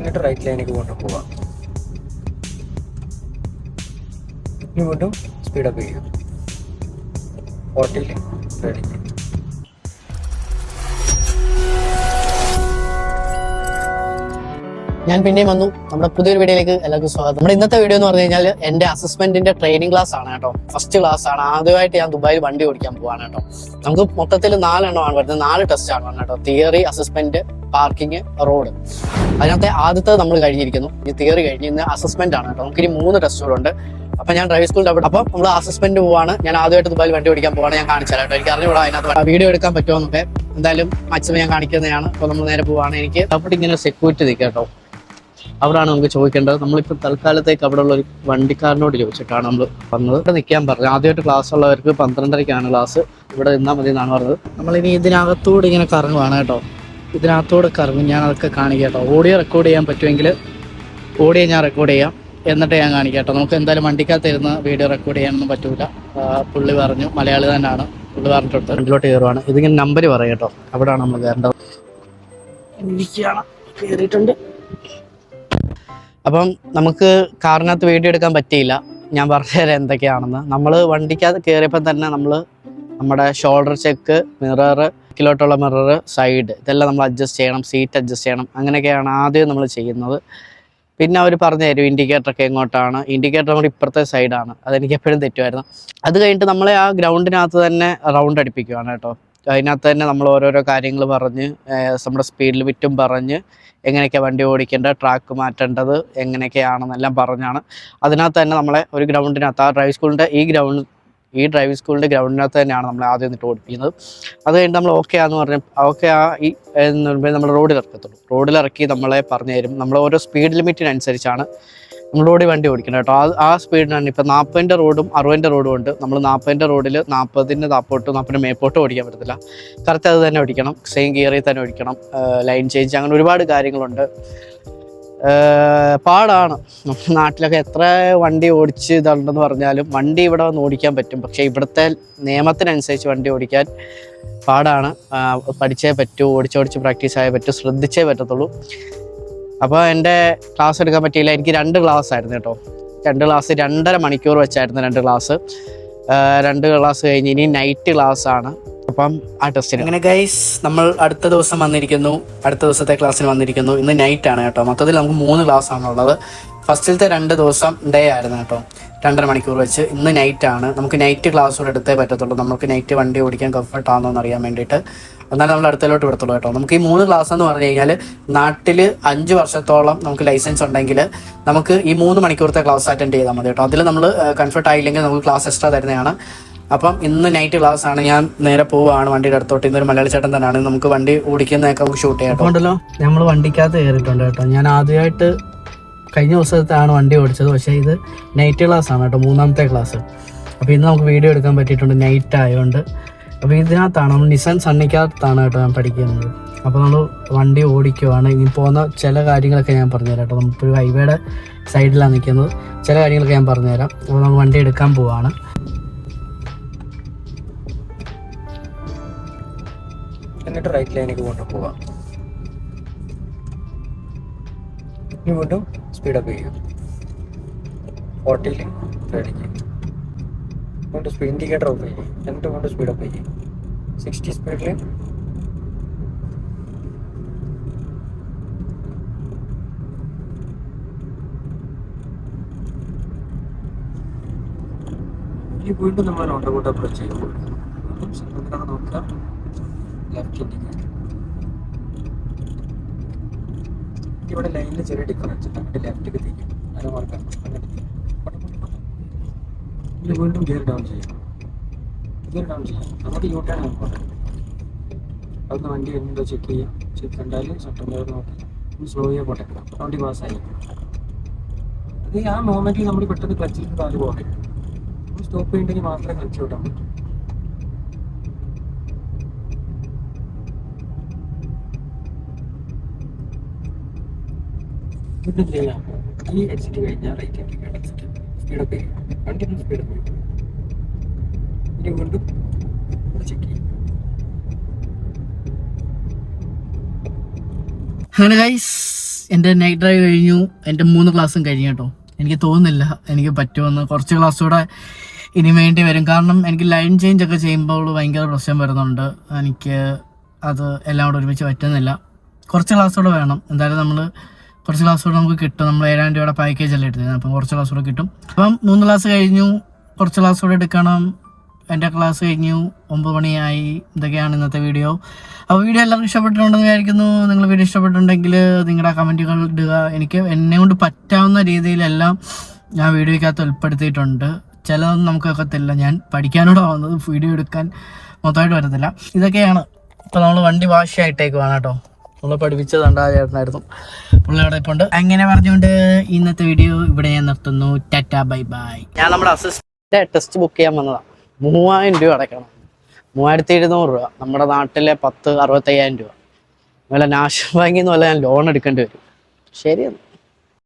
എന്നിട്ട് റൈറ്റ് ലൈനിലേക്ക് കൊണ്ട് പോവാം. ഇനി വീണ്ടും സ്പീഡപ്പ് ചെയ്യുക. ഫോർട്ടിയിൽ റെഡി ഞാൻ പിന്നെയും വന്നു. നമ്മുടെ പുതിയൊരു വീഡിയോയിലേക്ക് എല്ലാവർക്കും സ്വാഗതം. നമ്മുടെ ഇന്നത്തെ വീഡിയോ എന്ന് പറഞ്ഞു കഴിഞ്ഞാൽ എന്റെ അസസ്മെന്റിന്റെ ട്രെയിനിങ് ക്ലാസ് ആണ് കേട്ടോ. ഫസ്റ്റ് ക്ലാസ് ആണ്. ആദ്യമായിട്ട് ഞാൻ ദുബായിൽ വണ്ടി ഓടിക്കാൻ പോവാണ് കേട്ടോ. നമുക്ക് മൊത്തത്തിൽ നാലെണ്ണമാണ് വരുന്നത്. നാല് ടെസ്റ്റ് ആണ് കേട്ടോ. തിയറി അസസ്മെന്റ് പാർക്കിംഗ് റോഡ് അതിനകത്തെ ആദ്യത്തെ നമ്മൾ കഴിഞ്ഞിരിക്കുന്നു. ഈ തിയറി കഴിഞ്ഞ് ഇന്ന് അസസ്മെന്റ് ആണ് കേട്ടോ. നമുക്ക് ഇനി മൂന്ന് ടെസ്റ്റുകളുണ്ട് അപ്പൊ ഞാൻ ഡ്രൈവ് സ്കൂളിൽ അവിടെ അപ്പം നമ്മൾ അസസ്മെന്റ് പോവാണ്. ഞാൻ ആദ്യമായിട്ട് ദുബായിൽ വണ്ടി ഓടിക്കാൻ പോവാണ്. ഞാൻ കാണിച്ചാൽ കേട്ടോ. എനിക്ക് അറിഞ്ഞുകൂടാ അതിനകത്ത് വീഡിയോ എടുക്കാൻ പറ്റുമോ എന്നൊക്കെ. എന്തായാലും മാക്സിമം ഞാൻ കാണിക്കുന്നതാണ്. അപ്പൊ നമ്മൾ നേരെ പോവാണ്. എനിക്ക് അപ്പോൾ ഇങ്ങനെ സെക്യൂരിറ്റി നിൽക്കാം കേട്ടോ. അവിടാണ് നമുക്ക് ചോദിക്കേണ്ടത്. നമ്മളിപ്പോൾ തൽക്കാലത്തേക്ക് അവിടെ ഉള്ള ഒരു വണ്ടിക്കാരനോട് ചോദിച്ചിട്ടാണ് നമ്മൾ വന്നത്. ഇവിടെ നിൽക്കാൻ പറഞ്ഞു ആദ്യമായിട്ട് ക്ലാസ് ഉള്ളവർക്ക് പന്ത്രണ്ടരയ്ക്കാണ് ക്ലാസ് ഇവിടെ നിന്നാൽ മതി എന്നാണ് പറഞ്ഞത്. നമ്മളിനി ഇതിനകത്തൂടെ ഇങ്ങനെ കറങ്ങുവാണ് കേട്ടോ. ഇതിനകത്തൂടെ കറങ്ങും ഞാൻ അതൊക്കെ കാണിക്കാം കേട്ടോ. ഓഡിയോ റെക്കോർഡ് ചെയ്യാൻ പറ്റുമെങ്കിൽ ഓഡിയോ ഞാൻ റെക്കോർഡ് ചെയ്യാം. എന്നിട്ട് ഞാൻ കാണിക്കാം കേട്ടോ. നമുക്ക് എന്തായാലും വണ്ടിക്കകത്ത് ഇരുന്ന് വീഡിയോ റെക്കോർഡ് ചെയ്യാനൊന്നും പറ്റൂല. പുള്ളി പറഞ്ഞു മലയാളി തന്നെയാണ്. പുള്ളി പറഞ്ഞിട്ടുണ്ട് ഫ്രണ്ടിലോട്ട് കയറുവാണ്. ഇതിങ്ങനെ നമ്പർ പറയാം കേട്ടോ. അവിടെയാണ് നമ്മൾ കയറേണ്ടത്. ഇരിക്കുകയാണ്. കയറിയിട്ടുണ്ട്. അപ്പം നമുക്ക് കാറിനകത്ത് വീഡിയോ എടുക്കാൻ പറ്റിയില്ല. ഞാൻ പറഞ്ഞുതരാം എന്തൊക്കെയാണെന്ന്. നമ്മൾ വണ്ടിക്കകത്ത് കയറിയപ്പോൾ തന്നെ നമ്മൾ നമ്മുടെ ഷോൾഡർ ചെക്ക് മിറർ കിലോട്ടുള്ള മിറർ സൈഡ് ഇതെല്ലാം നമ്മൾ അഡ്ജസ്റ്റ് ചെയ്യണം സീറ്റ് അഡ്ജസ്റ്റ് ചെയ്യണം. അങ്ങനെയൊക്കെയാണ് ആദ്യം നമ്മൾ ചെയ്യുന്നത്. പിന്നെ അവർ പറഞ്ഞു തരും ഇൻഡിക്കേറ്ററൊക്കെ എങ്ങോട്ടാണ്? ഇൻഡിക്കേറ്റർ നമ്മുടെ ഇപ്പുറത്തെ സൈഡാണ് അതെനിക്ക് എപ്പോഴും തെറ്റുമായിരുന്നു. അത് കഴിഞ്ഞിട്ട് നമ്മളെ ആ ഗ്രൗണ്ടിനകത്ത് തന്നെ റൗണ്ട് അടിപ്പിക്കുവാണ് കേട്ടോ. അതിനകത്ത് തന്നെ നമ്മൾ ഓരോരോ കാര്യങ്ങൾ പറഞ്ഞ് നമ്മുടെ സ്പീഡ് ലിമിറ്റും പറഞ്ഞ് എങ്ങനെയൊക്കെ വണ്ടി ഓടിക്കേണ്ടത് ട്രാക്ക് മാറ്റേണ്ടത് എങ്ങനെയൊക്കെയാണെന്നെല്ലാം പറഞ്ഞാണ്. അതിനകത്ത് തന്നെ നമ്മളെ ഒരു ഗ്രൗണ്ടിനകത്ത് ആ ഡ്രൈവ് സ്കൂളിന്റെ ഈ ഗ്രൗണ്ട് ഈ ഡ്രൈവിംഗ് സ്കൂളിന്റെ ഗ്രൗണ്ടിനകത്ത് തന്നെയാണ് നമ്മൾ ആദ്യം എന്നിട്ട് ഓടിപ്പിക്കുന്നത്. അത് കഴിഞ്ഞ് നമ്മൾ ഓക്കെ ആന്ന് പറഞ്ഞ ഓക്കെ ആ ഈ എന്ന് പറയുമ്പോൾ നമ്മൾ റോഡിൽ ഇറക്കത്തുള്ളൂ. റോഡിൽ ഇറക്കി നമ്മളെ പറഞ്ഞു തരും. നമ്മൾ ഓരോ സ്പീഡ് ലിമിറ്റിനനുസരിച്ചാണ് റോഡിൽ വണ്ടി ഓടിക്കണം കേട്ടോ. ആ ആ സ്പീഡിനാണ് ഇപ്പം നാൽപ്പതിന്റെ റോഡും അറുപതിന്റെ റോഡും ഉണ്ട്. നമ്മൾ നാൽപ്പതിന്റെ റോഡിൽ നാൽപ്പതിന്റെ താപ്പോട്ട് നാൽപ്പതിന്റെ മേപ്പോട്ട് ഓടിക്കാൻ പറ്റത്തില്ല. കറക്റ്റ് അത് തന്നെ ഓടിക്കണം. സെയിം ഗിയറിൽ തന്നെ ഓടിക്കണം. ലൈൻ ചേഞ്ച് അങ്ങനെ ഒരുപാട് കാര്യങ്ങളുണ്ട്. പാടാണ്. നാട്ടിലൊക്കെ എത്ര വണ്ടി ഓടിച്ച് ഇതുണ്ടെന്ന് പറഞ്ഞാലും വണ്ടി ഇവിടെ വന്ന് ഓടിക്കാൻ പറ്റും. പക്ഷേ ഇവിടുത്തെ നിയമത്തിനനുസരിച്ച് വണ്ടി ഓടിക്കാൻ പാടാണ്. പഠിച്ചേ പറ്റൂ ഓടിച്ചോടിച്ച് പ്രാക്ടീസ് ആയേ പറ്റൂ ശ്രദ്ധിച്ചേ പറ്റത്തുള്ളൂ. അപ്പോൾ എന്റെ ക്ലാസ് എടുക്കാൻ പറ്റിയില്ല. എനിക്ക് രണ്ട് ക്ലാസ് ആയിരുന്നു കേട്ടോ. രണ്ട് ക്ലാസ് രണ്ടര മണിക്കൂർ വെച്ചായിരുന്നു രണ്ട് ക്ലാസ് രണ്ട് ക്ലാസ് കഴിഞ്ഞ് ഇനി നൈറ്റ് ക്ലാസ് ആണ്. അപ്പം ആ ടെസ്റ്റിന് അങ്ങനെ ഗൈസ് നമ്മൾ അടുത്ത ദിവസം വന്നിരിക്കുന്നു. അടുത്ത ദിവസത്തെ ക്ലാസ്സിന് വന്നിരിക്കുന്നു. ഇന്ന് നൈറ്റ് ആണ് കേട്ടോ. മൊത്തത്തിൽ നമുക്ക് മൂന്ന് ക്ലാസ് ആണുള്ളത് ഫസ്റ്റിലത്തെ രണ്ട് ദിവസം ഡേ ആയിരുന്നു കേട്ടോ. രണ്ടര മണിക്കൂർ വെച്ച് ഇന്ന് നൈറ്റ് ആണ്. നമുക്ക് നൈറ്റ് ക്ലാസ് കൂടെ എടുത്തേ പറ്റത്തുള്ളൂ. നമുക്ക് നൈറ്റ് വണ്ടി ഓടിക്കാൻ കംഫർട്ടാണോ എന്ന് അറിയാൻ വേണ്ടിയിട്ട്. എന്നാലും നമ്മൾ അടുത്തലോട്ട് വിടത്തുള്ളൂ കേട്ടോ. നമുക്ക് ഈ മൂന്ന് ക്ലാസ് എന്ന് പറഞ്ഞു കഴിഞ്ഞാൽ നാട്ടിൽ അഞ്ച് വർഷത്തോളം നമുക്ക് ലൈസൻസ് ഉണ്ടെങ്കിൽ നമുക്ക് ഈ മൂന്ന് മണിക്കൂറത്തെ ക്ലാസ് അറ്റൻഡ് ചെയ്താൽ മതി കേട്ടോ. അതിൽ നമ്മൾ കംഫർട്ട് ആയില്ലെങ്കിൽ നമുക്ക് ക്ലാസ് എക്സ്ട്രാ തരുന്നതാണ്. അപ്പം ഇന്ന് നൈറ്റ് ക്ലാസ് ആണ്. ഞാൻ നേരെ പോവുകയാണ് വണ്ടിയുടെ അടുത്തോട്ട്. ഇന്നൊരു മലയാളി ചേട്ടൻ തന്നെയാണ്. നമുക്ക് വണ്ടി ഓടിക്കുന്നതൊക്കെ നമുക്ക് ഷൂട്ട് ചെയ്യാം ഉണ്ടല്ലോ. നമ്മൾ വണ്ടിക്കകത്ത് കയറിയിട്ടുണ്ട് കേട്ടോ. ഞാൻ ആദ്യമായിട്ട് കഴിഞ്ഞ ദിവസത്താണ് വണ്ടി ഓടിച്ചത്. പക്ഷേ ഇത് നൈറ്റ് ക്ലാസ് ആണ് കേട്ടോ. മൂന്നാമത്തെ ക്ലാസ് അപ്പോൾ ഇന്ന് നമുക്ക് വീഡിയോ എടുക്കാൻ പറ്റിയിട്ടുണ്ട്. നൈറ്റ് ആയതുകൊണ്ട് അപ്പോൾ ഇതിനകത്താണ് നമ്മൾ നിസാൻ സണ്ണിക്കകത്താണ് കേട്ടോ ഞാൻ പഠിക്കുന്നത്. അപ്പോൾ നമ്മൾ വണ്ടി ഓടിക്കുവാണ്. ഇനി പോകുന്ന ചില കാര്യങ്ങളൊക്കെ ഞാൻ പറഞ്ഞുതരാം കേട്ടോ. നമുക്കൊരു ഹൈവേയുടെ സൈഡിലാണ് നിൽക്കുന്നത്. ചില കാര്യങ്ങളൊക്കെ ഞാൻ പറഞ്ഞുതരാം. അപ്പോൾ നമ്മൾ വണ്ടി എടുക്കാൻ പോവാണ്. എന്നിട്ട് റൈറ്റ് ലൈനിലേക്ക് കൊണ്ട് പോവാം. ഇനി വീണ്ടും സ്പീഡപ്പ് ചെയ്യുക. ഫോർട്ടിയിൽ റെഡി വീണ്ടും സ്പീഡ് ഇൻഡിക്കേറ്റർ ഓഫ് ചെയ്യേ എന്നിട്ട് സ്പീഡ് സ്പീഡപ്പ് ചെയ്യേ സിക്സ്റ്റി സ്പീഡിൽ ഇനി വീണ്ടും നമ്മൾ റൗണ്ട് കൂട്ട് അപ്രോച്ച് ചെയ്യുമ്പോൾ നോക്കുക ലെഫ്റ്റ് ഇൻഡിക്കേറ്റർ ഇവിടെ ലൈനിൽ ചെറിയ ഡിഫറൻസ് അങ്ങോട്ട് ലെഫ്റ്റിക്ക് തിരിക്കും അതിന് മാർക്കാം അങ്ങനെ തിരിക്കും. പോട്ടെ, പോട്ടെ, പോട്ടെ. ഇനി വീണ്ടും ഗിയർ ഡൗൺ ചെയ്യാം. ഗിയർ ഡൗൺ ചെയ്യാം. നമുക്ക് യു ടേൺ ഇമ്പോർട്ടന്റ് അതൊന്ന് വണ്ടി വരുന്നുണ്ടോ ചെക്ക് ചെയ്യാം. ചെക്ക് കണ്ടാൽ സെൻട്രൽ ഗിയർ നോക്കി. സ്ലോ ചെയ്യാൻ പോട്ടെ. വണ്ടി പാസ്സായി അത് ആ മൊമെന്റിൽ നമ്മൾ പെട്ടെന്ന് ക്ലച്ചിൽ കാൽ പോകണം സ്റ്റോപ്പ് ചെയ്യണ്ടെങ്കിൽ മാത്രമേ ക്ലച്ച് വിടാൻ പറ്റൂ വീണ്ടും ചെയ്യാം. ഈ എക്സിറ്റ് കഴിഞ്ഞാൽ റൈറ്റ് ഇൻഡിക്കേറ്റർ എക്സിറ്റ് സ്പീഡപ്പ് ചെയ്യും വണ്ടി പോയി ഇനി വീണ്ടും ചെക്ക് ചെയ്യും. അങ്ങനെ ഗൈസ് എന്റെ നൈറ്റ് ഡ്രൈവ് കഴിഞ്ഞു. എന്റെ മൂന്ന് ക്ലാസ്സും കഴിഞ്ഞു കേട്ടോ. എനിക്ക് തോന്നുന്നില്ല എനിക്ക് പറ്റുമെന്ന്. കുറച്ച് ക്ലാസ് കൂടെ ഇനി വേണ്ടി വരും. കാരണം എനിക്ക് ലൈൻ ചേഞ്ച് ഒക്കെ ചെയ്യുമ്പോൾ ഭയങ്കര പ്രശ്നം വരുന്നുണ്ട്. എനിക്ക് അത് എല്ലാം കൂടെ ഒരുമിച്ച് പറ്റുന്നില്ല. കുറച്ച് ക്ലാസ് കൂടെ വേണം. എന്തായാലും നമ്മൾ കുറച്ച് ക്ലാസ് കൂടെ നമുക്ക് കിട്ടും. നമ്മൾ ഏഴായിരം രൂപയുടെ പാക്കേജ് അല്ലേ എടുത്തത്? അപ്പം കുറച്ച് ക്ലാസ് കൂടെ കിട്ടും. അപ്പം മൂന്ന് ക്ലാസ് കഴിഞ്ഞു. കുറച്ച് ക്ലാസ് കൂടെ എടുക്കണം. എന്റെ ക്ലാസ് കഴിഞ്ഞു. ഒമ്പത് മണിയായി. ഇതൊക്കെയാണ് ഇന്നത്തെ വീഡിയോ അപ്പോൾ വീഡിയോ എല്ലാവർക്കും ഇഷ്ടപ്പെട്ടിട്ടുണ്ടെന്ന് വിചാരിക്കുന്നു. നിങ്ങൾ വീഡിയോ ഇഷ്ടപ്പെട്ടിട്ടുണ്ടെങ്കിൽ നിങ്ങളുടെ കമന്റുകൾ ഇടുക. എനിക്ക് എന്നെ കൊണ്ട് പറ്റാവുന്ന രീതിയിലെല്ലാം ഞാൻ വീഡിയോയ്ക്കകത്ത് ഉൾപ്പെടുത്തിയിട്ടുണ്ട്. ചിലതൊന്നും നമുക്ക് ഒക്കത്തില്ല ഞാൻ പഠിക്കാനോട് വന്നത് വീഡിയോ എടുക്കാൻ മൊത്തമായിട്ട് വരത്തില്ല ഇതൊക്കെയാണ്. ഇപ്പോൾ നമ്മൾ വണ്ടി വാശിയായിട്ടേക്കുവാണ് കേട്ടോ. നമ്മൾ പഠിപ്പിച്ചത് കണ്ട ചേട്ടനായിരുന്നു. പുള്ളി അവിടെ ഇപ്പോൾ ഉണ്ട്. അങ്ങനെ പറഞ്ഞുകൊണ്ട് ഇന്നത്തെ വീഡിയോ ഇവിടെ ഞാൻ നിർത്തുന്നു. Tata bye bye. ഞാൻ നമ്മുടെ അസിസ്റ്റന്റ് ടെസ്റ്റ് ബുക്ക് ചെയ്യാൻ വന്നതാണ് മൂവായിരം രൂപ അടയ്ക്കണം. മൂവായിരത്തി എഴുന്നൂറ് രൂപ. നമ്മുടെ നാട്ടിലെ പത്ത് അറുപത്തയ്യായിരം രൂപ. അതുപോലെ നാഷണൽ ബാങ്കിൽ നിന്ന് വല്ല ഞാൻ ലോൺ എടുക്കേണ്ടി വരും. ശരിയെന്ന്.